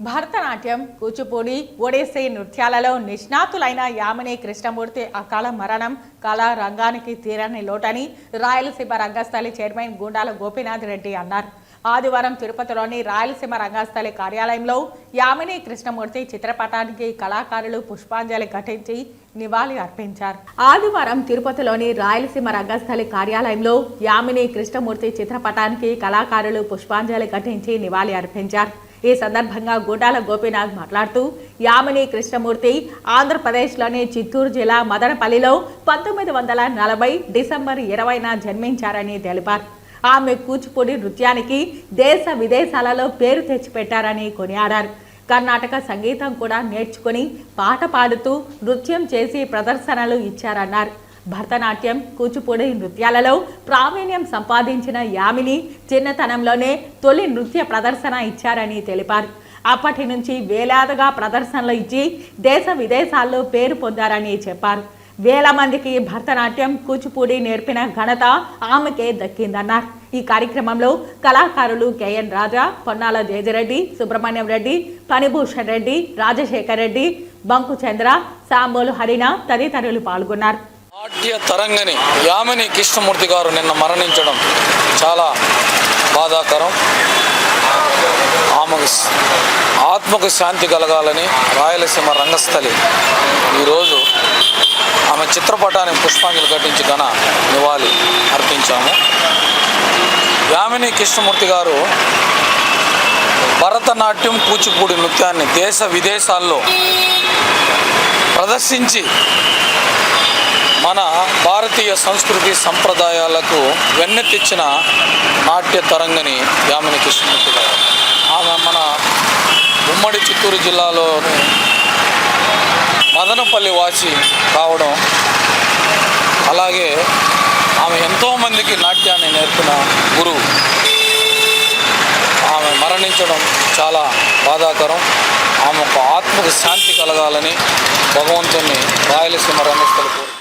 భరతనాట్యం కూచిపూడి ఒడిస్సీ నృత్యాలలో నిష్ణాతులైన యామిని కృష్ణమూర్తి అకాల మరణం కళా రంగానికి తీరని లోటని రాయలసీమ రంగస్థలి చైర్మన్ గుండాల గోపీనాథ్ రెడ్డి అన్నారు. ఆదివారం తిరుపతిలోని రాయలసీమ రంగస్థలి కార్యాలయంలో యామిని కృష్ణమూర్తి చిత్రపటానికి కళాకారులు పుష్పాంజలి ఘటించి నివాళి అర్పించారు. ఆదివారం తిరుపతిలోని రాయలసీమ రంగస్థలి కార్యాలయంలో యామిని కృష్ణమూర్తి చిత్రపటానికి కళాకారులు పుష్పాంజలి ఘటించి నివాళి అర్పించారు. ఈ సందర్భంగా గుండాల గోపీనాథ్ మాట్లాడుతూ యామిని కృష్ణమూర్తి ఆంధ్రప్రదేశ్లోని చిత్తూరు జిల్లా మదనపల్లిలో పంతొమ్మిది వందల నలభై డిసెంబర్ ఇరవైన జన్మించారని తెలిపారు. ఆమె కూచిపూడి నృత్యానికి దేశ విదేశాలలో పేరు తెచ్చిపెట్టారని కొనియాడారు. కర్ణాటక సంగీతం కూడా నేర్చుకుని పాట పాడుతూ నృత్యం చేసి ప్రదర్శనలు ఇచ్చారన్నారు. భరతనాట్యం కూచిపూడి నృత్యాలలో ప్రావీణ్యం సంపాదించిన యామిని చిన్నతనంలోనే తొలి నృత్య ప్రదర్శన ఇచ్చారని తెలిపారు. అప్పటి నుంచి వేలాదిగా ప్రదర్శనలు ఇచ్చి దేశ విదేశాల్లో పేరు పొందారని చెప్పారు. వేల మందికి భరతనాట్యం కూచిపూడి నేర్పిన ఘనత ఆమెకే దక్కిందన్నారు. ఈ కార్యక్రమంలో కళాకారులు కెఎన్ రాజా పొన్నాల జయజరెడ్డి సుబ్రహ్మణ్యం రెడ్డి పనిభూషణ్ రెడ్డి రాజశేఖర్ రెడ్డి బంకు చంద్ర సాంబోలు హరిణ తదితరులు పాల్గొన్నారు. నాట్య తరంగని యామిని కృష్ణమూర్తి గారు నిన్న మరణించడం చాలా బాధాకరం. ఆమెకు ఆత్మకు శాంతి కలగాలని రాయలసీమ రంగస్థలి ఈరోజు ఆమె చిత్రపటానికి పుష్పాంజలి ఘటించి ఘన నివాళి అర్పించాము. యామిని కృష్ణమూర్తి గారు భరతనాట్యం కూచిపూడి నృత్యాన్ని దేశ విదేశాల్లో ప్రదర్శించి మన భారతీయ సంస్కృతి సంప్రదాయాలకు వెన్నెత్తిచ్చిన నాట్య తరంగని యామిని కృష్ణమూర్తి గారు. ఆమె మన ఉమ్మడి చిత్తూరు జిల్లాలోని మదనపల్లి వాసి కావడం అలాగే ఆమె ఎంతోమందికి నాట్యాన్ని నేర్పిన గురువు. ఆమె మరణించడం చాలా బాధాకరం. ఆమెకు ఆత్మకు శాంతి కలగాలని భగవంతుని రాయలసీమ రంగస్థలు